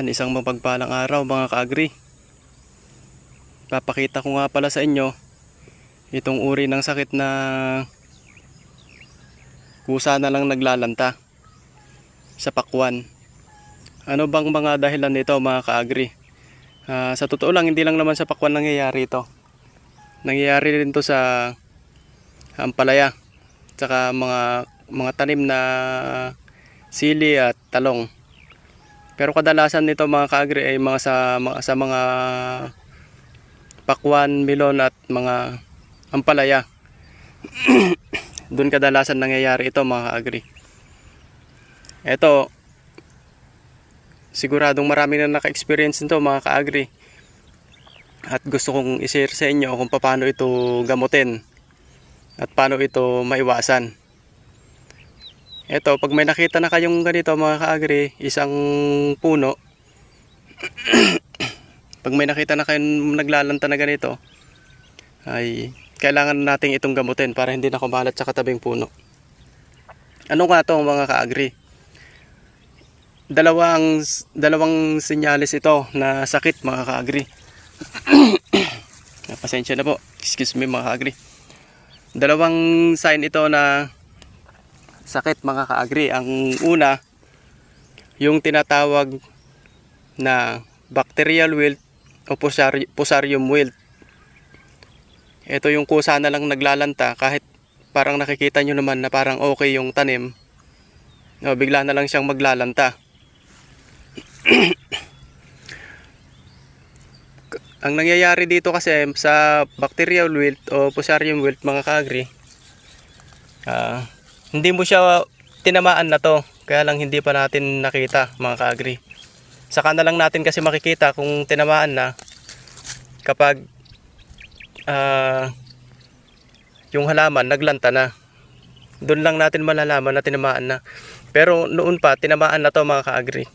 Yan, isang mapagpalang araw mga kaagri. Papakita ko nga pala sa inyo itong uri ng sakit na kusa na lang naglalanta sa pakwan. Ano bang mga dahilan nito mga kaagri? Ah, sa totoo lang, hindi lang naman sa pakwan nangyayari ito. Nangyayari rin to sa ampalaya, tsaka mga mga tanim na sili at talong. Pero kadalasan nito mga kaagri ay mga sa mga, sa mga pakwan, milon at mga ampalaya. Doon kadalasan nangyayari ito mga kaagri. Ito, siguradong marami na naka-experience nito mga kaagri. At gusto kong i-share sa inyo kung paano ito gamutin at paano ito maiwasan. Ito, pag may nakita na kayong ganito mga kaagri, isang puno, pag may nakita na kayong naglalanta na ganito, ay kailangan nating itong gamutin para hindi na kumalat sa katabing puno. Ano nga to mga kaagri? Dalawang, dalawang sinyalis ito na sakit mga kaagri. Pasensya na po. Excuse me mga kaagri. Dalawang sign ito na sakit mga kaagri. Ang una, yung tinatawag na bacterial wilt o pusarium wilt. Ito yung kusa na lang naglalanta kahit parang nakikita nyo naman na parang okay yung tanim. No, bigla na lang siyang maglalanta. Ang nangyayari dito kasi sa bacterial wilt o pusarium wilt mga kaagri, ah, hindi mo siya tinamaan na to. Kaya lang hindi pa natin nakita mga kaagri. Saka na lang natin kasi makikita kung tinamaan na kapag ah, yung halaman naglanta na. Doon lang natin malalaman na tinamaan na. Pero noon pa, tinamaan na to mga kaagri.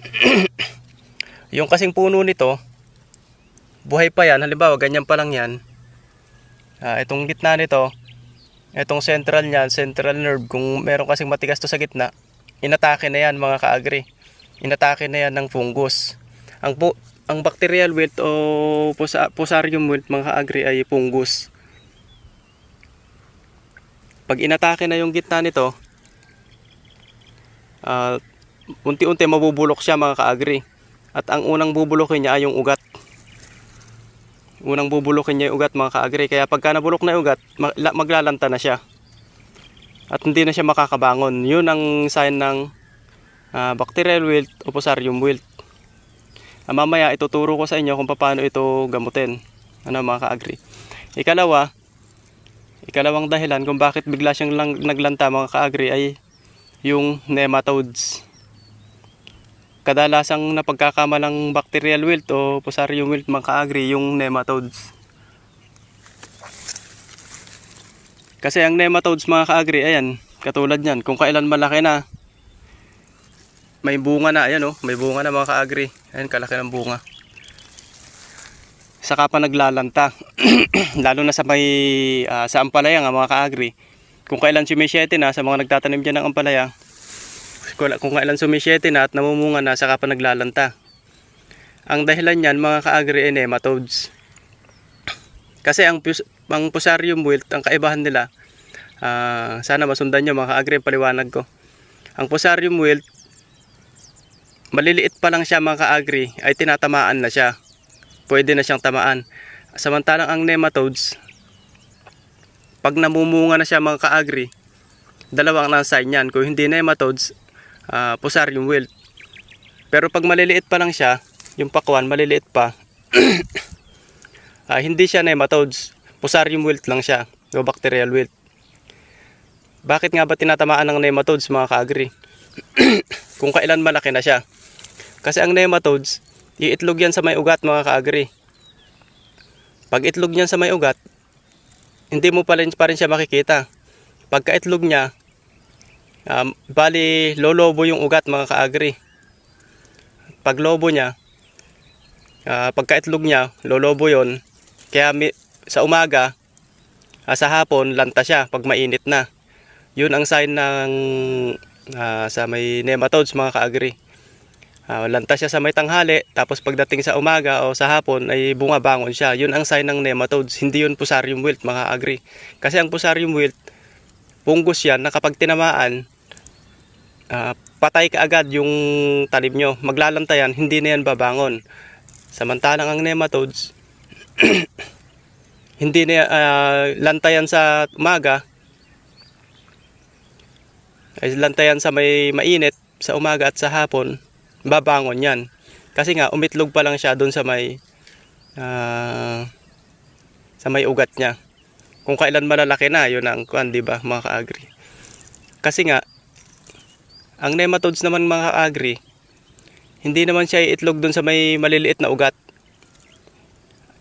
yung kasing puno nito, buhay pa yan. Halimbawa, ganyan pa lang yan. Ah, itong gitna nito, itong central niyan, central nerve, kung meron kasing matigas to sa gitna, inatake na yan mga kaagri. Inatake na yan ng fungus. Ang, pu- ang bacterial wilt o pusa- pusarium wilt mga kaagri ay fungus. Pag inatake na yung gitna nito, ah, unti-unti mabubulok siya mga kaagri. At ang unang bubulokin niya ay yung ugat. Unang bubulokin niya yung ugat mga kaagri. Kaya pagka nabulok na yung ugat, ma- la- maglalanta na siya. At hindi na siya makakabangon. Yun ang sign ng ah, bacterial wilt o pusarium wilt. Ah, mamaya ituturo ko sa inyo kung paano ito gamutin. Ano mga kaagri. Ikalawa, ikalawang dahilan kung bakit bigla siyang lang, naglanta mga kaagri ay yung nematodes. Kadalasang napagkakamalang bacterial wilt o pusarium wilt mga kaagri yung nematodes. Kasi ang nematodes mga kaagri, ayan, katulad niyan, kung kailan malaki na, may bunga na, ayan oh, may bunga na mga kaagri. Ayan, kalaki ng bunga. Saka pa naglalanta. Lalo na sa may, ah, sa ampalaya nga mga kaagri. Kung kailan sumisyete na sa mga nagtatanim dyan ng ampalaya, kung kailan sumisyete na at namumunga na, saka pa naglalanta. Ang dahilan niyan mga kaagri nematodes. Kasi ang, pus- ang pusarium wilt, ang kaibahan nila, ah, sana masundan nyo mga kaagri, paliwanag ko. Ang pusarium wilt, maliliit pa lang siya mga kaagri, ay tinatamaan na siya. Pwede na siyang tamaan. Samantalang ang nematodes, pag namumunga na siya mga kaagri, dalawang ang sign yan. Kung hindi nematodes, ah, pusarium wilt. Pero pag maliliit pa lang siya, yung pakwan maliliit pa, ah, hindi siya nematodes. Pusarium wilt lang siya, o bacterial wilt. Bakit nga ba tinatamaan ng nematodes mga kaagri? Kung kailan malaki na siya. Kasi ang nematodes, iitlog yan sa may ugat mga kaagri. Pag itlog niyan sa may ugat, hindi mo pa rin, pa rin siya makikita. Pagka itlog niya, um, bali lolobo yung ugat mga kaagri. Pag lobo niya, ah, pagka itlog niya, lolobo yon. Kaya mi- sa umaga, ah, sa hapon, lanta siya pag mainit na. Yun ang sign ng ah, sa may nematodes mga kaagri. Ah, lanta siya sa may tanghali, tapos pagdating sa umaga o sa hapon ay bumabangon siya. Yun ang sign ng nematodes, hindi yun fusarium wilt mga agri. Kasi ang fusarium wilt, punggos yan na kapag tinamaan, ah, patay ka agad yung talim nyo. Maglalanta yan, hindi na yan babangon. Samantalang ang nematodes, hindi na ah, lanta yan sa umaga, ay lanta yan sa may mainit sa umaga at sa hapon, babangon yan. Kasi nga, umitlog pa lang siya doon sa may ah, sa may ugat niya. Kung kailan malalaki na, yun ang kuan, di ba, mga ka-agri. Kasi nga, ang nematodes naman mga ka-agri, hindi naman siya itlog doon sa may maliliit na ugat.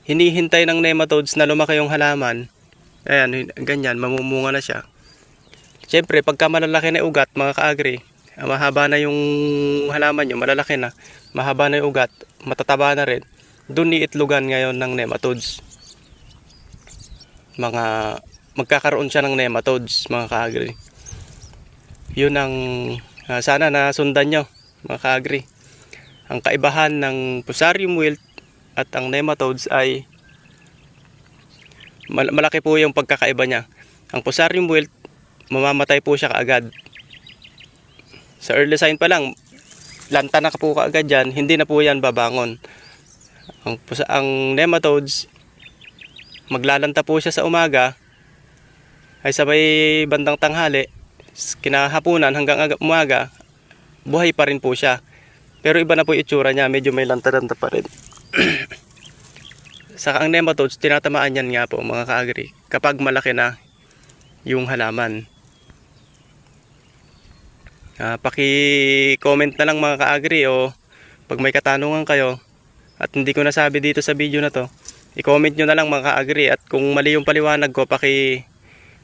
Hinihintay ng nematodes na lumaki yung halaman. Ayan, ganyan, mamumunga na siya. Siyempre, pagka malalaki na ugat, mga ka-agri, ah, mahaba na yung halaman nyo, malalaki na, mahaba na yung ugat, matataba na rin, doon iitlogan ngayon ng nematodes. Mga, magkakaroon siya ng nematodes, mga ka-agri. Yun ang, ah, sana na sundan nyo, mga ka-agri. Ang kaibahan ng Fusarium wilt at ang nematodes ay mal- malaki po yung pagkakaiba niya. Ang Fusarium wilt mamamatay po siya kaagad. Sa early sign pa lang, lanta na po kaagad yan, hindi na po yan babangon. Ang, ang nematodes, maglalanta po siya sa umaga, ay sabay bandang tanghali, kinahapunan hanggang aga- umaga, buhay pa rin po siya. Pero iba na po itsura niya, medyo may lanta-lanta pa rin. Saka ang nematodes, tinatamaan yan nga po mga kaagri, kapag malaki na yung halaman. Ah, paki-comment na lang mga ka-agri o pag may katanungan kayo at hindi ko nasabi dito sa video na to, i-comment nyo na lang mga ka-agri at kung mali yung paliwanag ko, paki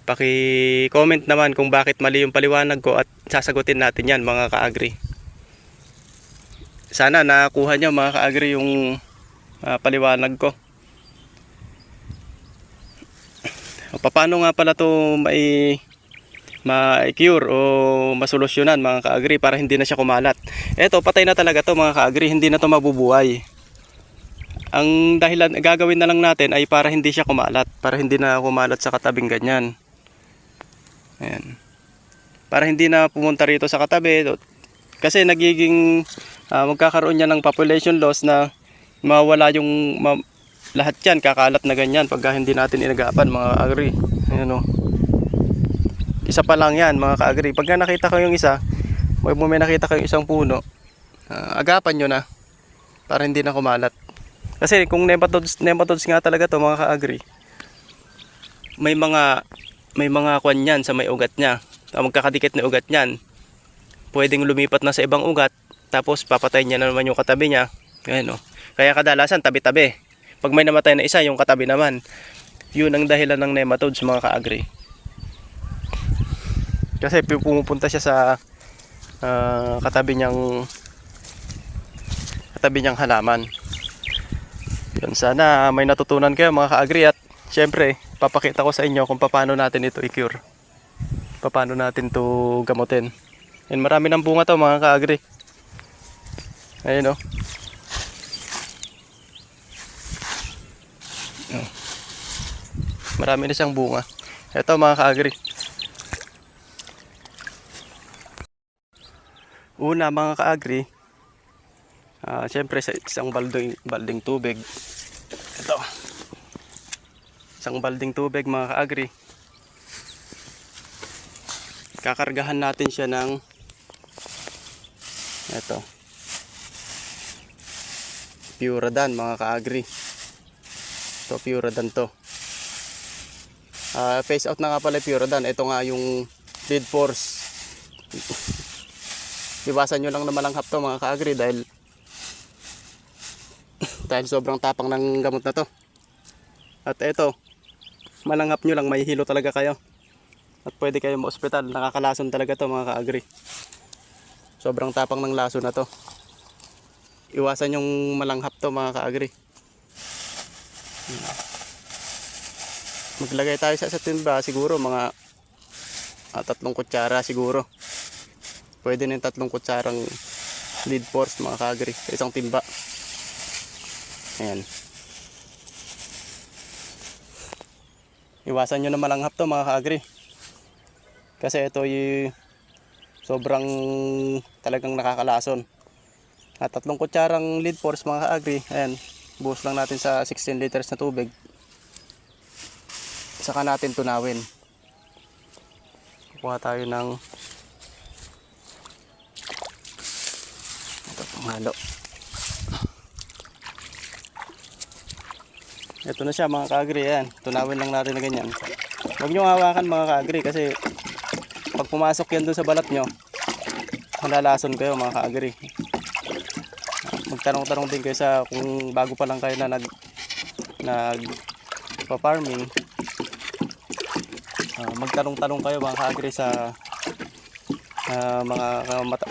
paki-comment naman kung bakit mali yung paliwanag ko at sasagutin natin yan mga ka-agri. Sana nakakuha nyo mga ka-agri yung ah, paliwanag ko. O, Paano nga pala to may ma-cure o masolusyonan mga ka-agri para hindi na siya kumalat. Eto, patay na talaga to mga ka-agri, hindi na to mabubuhay. Ang dahilan, gagawin na lang natin ay para hindi siya kumalat, para hindi na kumalat sa katabing ganyan. Ayan. Para hindi na pumunta rito sa katabi. Kasi nagiging, ah, magkakaroon niya ng population loss na mawala yung, ma- lahat yan, kakalat na ganyan pagka hindi natin inagapan mga agri. Ayan o. Isa pa lang yan mga ka-agri. Pagka nakita ko yung isa, pag may nakita kayong isang puno, ah, agapan nyo na para hindi na kumalat. Kasi kung nematodes, nematodes nga talaga to mga ka-agri, may mga may mga kwan yan sa may ugat niya. Ang magkakadikit na ugat niyan. Pwedeng lumipat na sa ibang ugat, tapos papatay niya na naman yung katabi niya. Ayan o. Kaya kadalasan tabi-tabi. Pag may namatay na isa, yung katabi naman. Yun ang dahilan ng nematodes mga ka-agri. Kasi pu- pumupunta siya sa ah, katabi niyang katabi niyang halaman. Yun, sana may natutunan kayo mga ka-agri at syempre, papakita ko sa inyo kung paano natin ito i-cure. Paano natin to gamutin. Yan, marami ng bunga to mga ka-agri. Ayun oh. Oh. Marami na siyang bunga. Ito mga ka-agri. Una mga ka-agri, ah syempre sa isang balding, balding tubig. Ito. Isang balding tubig mga ka-agri. Kakargahan natin siya ng ito. Puradan mga ka-agri. Ito Puradan to. Ah, face out na nga pala Puradan. Ito nga yung lead force. Iwasan nyo lang na malanghap to mga ka-agri dahil dahil sobrang tapang ng gamot na to. At ito, malanghap nyo lang, may hilo talaga kayo. At pwede kayo ma-hospital, nakakalason talaga to mga ka-agri. Sobrang tapang ng laso na to. Iwasan yung malanghap to mga ka-agri. Maglagay tayo sa, sa timba siguro mga ah, tatlong kutsara siguro. Pwede na yung tatlong kutsarang lead force mga kaagri sa isang timba. Ayan. Iwasan nyo na malanghap to mga kaagri. Kasi ito yung sobrang talagang nakakalason. At tatlong kutsarang lead force mga kaagri. Ayan. Buhos lang natin sa 16 liters na tubig. Saka natin tunawin. Kukuha tayo ng ito panghalo. Ito na siya mga kaagri. Ayan. Tunawin lang natin na ganyan. Huwag nyo hawakan mga kaagri kasi pag pumasok yan dun sa balat nyo, malalason kayo mga kaagri. Magtanong-tanong din kayo sa kung bago pa lang kayo na nag nag pa-farming. Ah, magtanong-tanong kayo mga kaagri sa ah, mga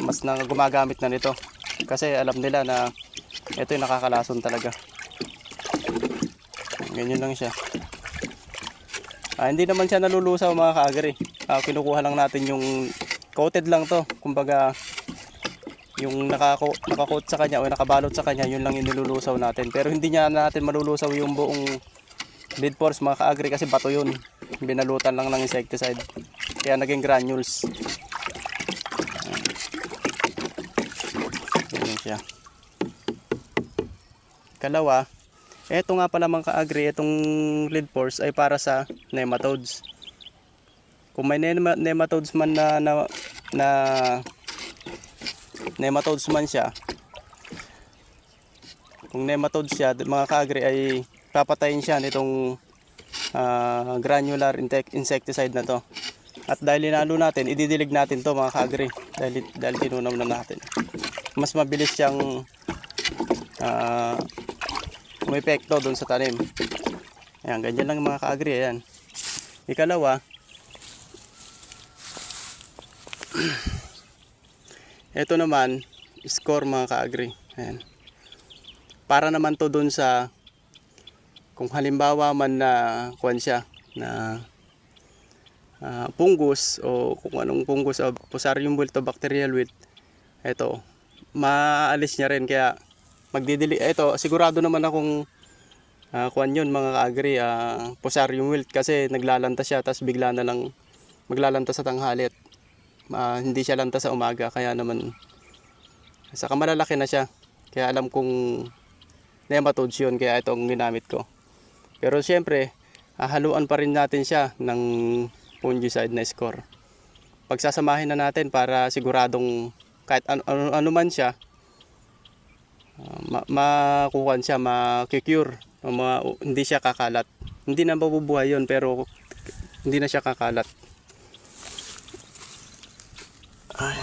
mas na gumagamit na nito. Kasi alam nila na ito yung nakakalason talaga. Ganyan lang siya. Ah, hindi naman siya nalulusaw mga kaagri. Ah, kinukuha lang natin yung coated lang to. Kumbaga yung nakako sa kanya o nakabalot sa kanya, yun lang yung nilulusaw natin. Pero hindi niya natin malulusaw yung buong lead force mga kaagri kasi bato yun. Binalutan lang ng insecticide. Kaya naging granules. Ganyan siya. Kalawa, eto nga pala mga kaagri, itong lead force ay para sa nematodes. Kung may nema- nematodes man na, na, na nematodes man siya, kung nematodes siya, mga kaagri ay papatayin siya nitong ah, granular insect- insecticide na to. At dahil linalo natin, ididilig natin to mga kaagri. Dahil, dahil tinunaw na natin. Mas mabilis siyang ah, umepekto doon sa tanim. Ayan, ganyan lang mga kaagri. Ayan. Ikalawa, ito naman, score mga kaagri. Ayan. Para naman to doon sa kung halimbawa man na kuwan siya na ah, fungus o kung anong fungus o Fusarium wilt o bacterial wilt ito maalis niya rin kaya magdidili ito sigurado naman akong uh, kuwan yun mga kaagri uh, Fusarium wilt kasi naglalanta siya tapos bigla na lang maglalanta sa tanghali at ah, hindi siya lanta sa umaga kaya naman saka malalaki na siya kaya alam kong nematodes yun kaya ito ang ginamit ko pero siyempre, hahaluan pa rin natin siya ng fungicide na score. Pagsasamahin na natin para siguradong kahit ano, ano, ano man siya, uh, ma- makukuha siya, makikure, o ma- hindi siya kakalat. Hindi na mabubuhay yun, pero hindi na siya kakalat. Ay.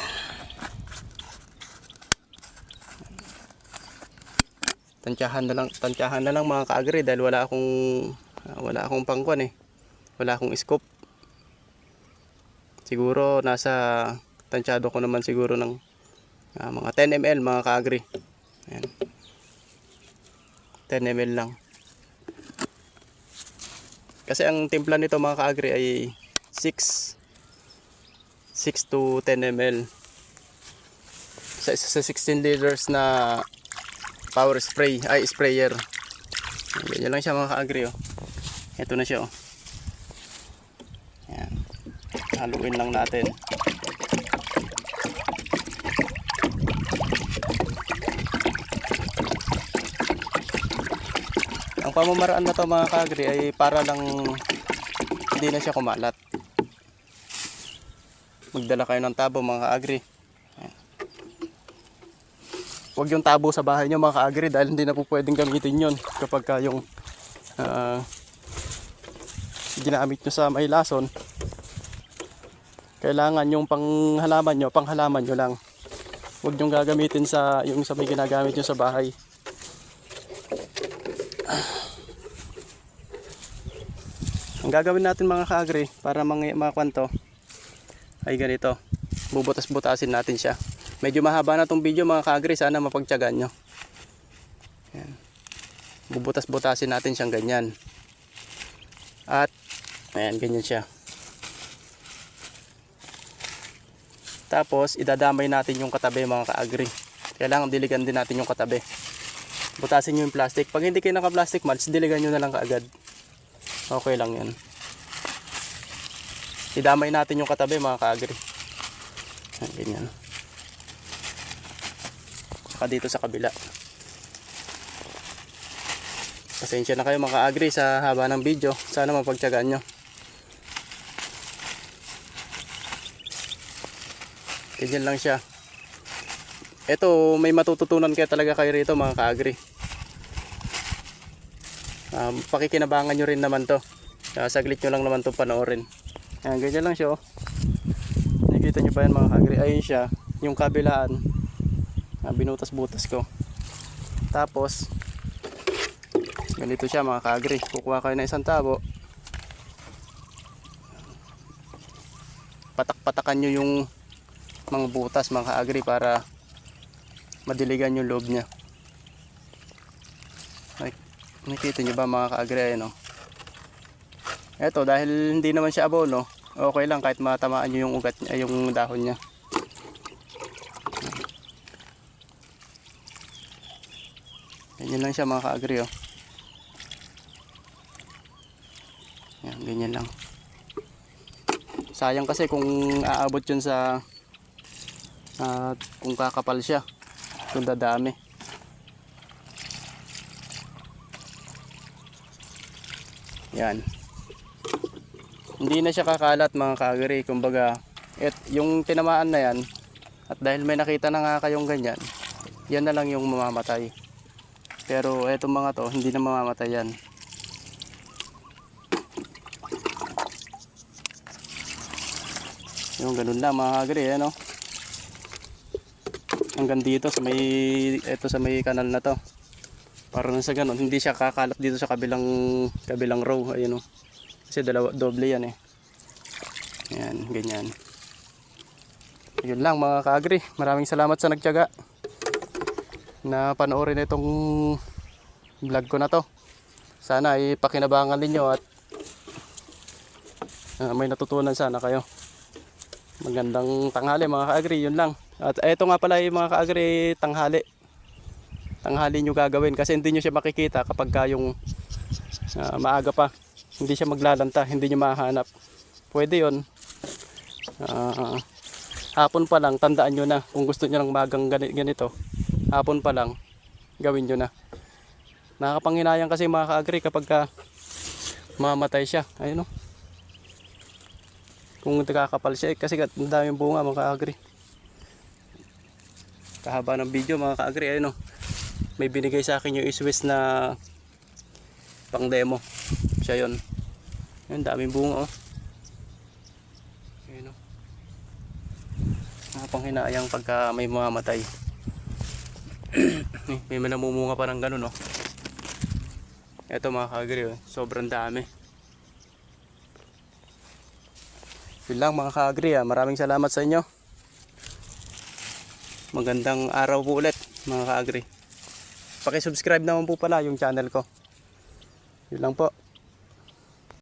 Tantyahan na lang, tantyahan na lang mga kaagri dahil wala akong wala akong pangkuan eh. Wala akong scope. Siguro nasa tansyado ko naman siguro ng ah, mga 10 ml mga kaagri. Ayan. 10 ml lang. Kasi ang timpla nito mga kaagri ay 6 6 to 10 ml. Sa, sa 16 liters na power spray ay sprayer ganyan lang siya mga ka-agri oh. ito na siya oh. Yan. haluin lang natin ang pamamaraan na to mga ka-agri ay para lang hindi na siya kumalat magdala kayo ng tabo mga ka-agri Huwag yung tabo sa bahay nyo mga ka-agri dahil hindi na po pwedeng gamitin yon kapag ka yung ah, ginamit nyo sa may lason. Kailangan yung panghalaman nyo, panghalaman nyo lang. Huwag nyo gagamitin sa yung sa may ginagamit nyo sa bahay. Ang gagawin natin mga ka-agri para mga, mga kwanto ay ganito. Bubutas-butasin natin siya. Medyo mahaba na tong video mga kaagri, sana mapagtyagan nyo. Yan. Bubutas-butasin natin siyang ganyan. At, ayan, ganyan siya. Tapos, idadamay natin yung katabi mga kaagri. kailangan diligan din natin yung katabi. Butasin nyo yung plastic. Pag hindi kayo naka-plastic mulch, diligan nyo na lang kaagad. Okay lang yan. Idamay natin yung katabi mga kaagri. Ganyan. Saka dito sa kabila. Pasensya na kayo mga kaagri sa haba ng video. Sana mapagtyagaan nyo. Ganyan lang siya. Ito, may matututunan kayo talaga kayo rito mga kaagri. Um, pakikinabangan nyo rin naman to. Uh, saglit nyo lang naman to panoorin. Ayan, ganyan lang siya oh. Nakikita nyo ba yan mga kaagri? Ayun siya, yung kabilaan. Uh, binutas-butas ko. Tapos, ganito siya mga kaagri. Kukuha kayo ng isang tabo. Patak-patakan nyo yung mga butas mga kaagri para madiligan yung loob niya. Ay, nakikita nyo ba mga kaagri ayun oh. Eto dahil hindi naman siya abono, okay lang kahit matamaan nyo yung ugat niya, yung dahon niya. Ganyan lang siya mga kaagri oh. Yan, ganyan lang. Sayang kasi kung aabot yun sa at kung kakapal siya kung dadami yan. Hindi na siya kakalat mga kagari. Kumbaga et, yung tinamaan na yan at dahil may nakita na nga kayong ganyan yan na lang yung mamamatay. Pero etong mga to hindi na mamamatay yan. Yung ganun lang mga kagari ano hanggang dito sa may ito sa may kanal na to para na sa ganun hindi siya kakalat dito sa kabilang kabilang row ayun oh. Kasi dalawa doble yan eh. Yan ganyan. Yun lang mga kaagri. Maraming salamat sa nagtiyaga na panoorin itong vlog ko na to. Sana ay pakinabangan ninyo at ah, may natutunan sana kayo. Magandang tanghali mga kaagri. Yun lang. At eto nga pala yung mga kaagri tanghali. Tanghali nyo gagawin kasi hindi nyo siya makikita kapag ka yung ah, maaga pa. Hindi siya maglalanta, hindi nyo mahanap. Pwede yon. Ah, hapon pa lang, tandaan nyo na kung gusto nyo ng magang gani- ganito. Hapon pa lang, gawin nyo na. Nakakapanghinayang kasi mga kaagri kapag ka mamatay siya. Ayun o. Kung nakakapal siya, eh, kasi ang daming bunga mga kaagri kahaba ng video mga ka-agri ayun oh. May binigay sa akin yung iswis na pang demo. Siya yun. Ayun daming bunga oh. Ayun oh. Pang hinayang pagka may mamamatay may manamumunga pa ng ganun oh. Eto mga ka-agri oh. sobrang dami. Yun lang mga ka-agri ah. maraming salamat sa inyo. Magandang araw po ulit mga ka-agri. Paki-subscribe naman po pala yung channel ko. Yun lang po.